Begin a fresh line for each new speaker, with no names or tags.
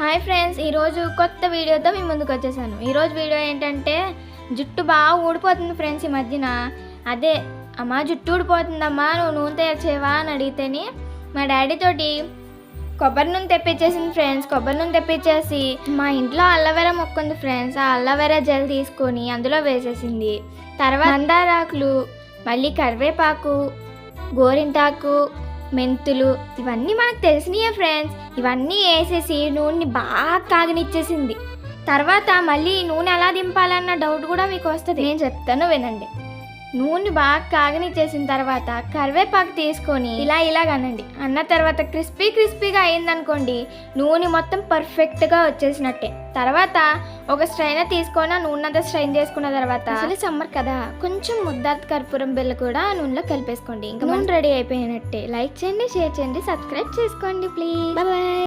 Hi friends ఈరోజు కొత్త వీడియోతో మీ ముందుకు వచ్చేసాను. ఈరోజు వీడియో ఏంటంటే జుట్టు బాగా ఊడిపోతుంది ఫ్రెండ్స్ ఈ మధ్యన. అదే అమ్మా జుట్టు ఊడిపోతుందమ్మా నువ్వు నూనె తయారు చేయవా అని అడిగితేని మా డాడీ తోటి కొబ్బరి నూనె తెప్పించేసింది ఫ్రెండ్స్. కొబ్బరి నూనె తెప్పించేసి మా ఇంట్లో అల్లవెరా మొక్క ఉంది ఫ్రెండ్స్. ఆ అల్లవెరా జెల్ తీసుకొని అందులో వేసేసింది. తర్వాత మందారాకులు మళ్ళీ కరివేపాకు గోరింటాకు మెంతులు ఇవన్నీ మనకు తెలిసినాయే ఫ్రెండ్స్ ఇవన్నీ వేసేసి నూనెని బాగా కాగనిచ్చేసింది తర్వాత మళ్ళీ నూనె ఎలా దింపాలన్న డౌట్ కూడా మీకు వస్తుంది. నేను చెప్తాను వినండి. నూనె బాగా కాగనిచ్చేసిన తర్వాత కరివేపాకు తీసుకొని ఇలా ఇలా అనండి. అన్న తర్వాత క్రిస్పీ క్రిస్పీగా అయిందనుకోండి నూనె మొత్తం పర్ఫెక్ట్గా వచ్చేసినట్టే. తర్వాత ఒక స్ట్రైనర్ తీసుకొని ఆ నూనె అంతా స్ట్రైన్ చేసుకున్న తర్వాత అసలు సమ్మర్ కదా కొంచెం ముద్దాత్ కర్పూరం బిల్ల కూడా ఆ నూనెలో కలిపేసుకోండి. ఇంకా నూనె రెడీ అయిపోయినట్టే. లైక్ చేయండి షేర్ చేయండి సబ్స్క్రైబ్ చేసుకోండి ప్లీజ్. బాయ్.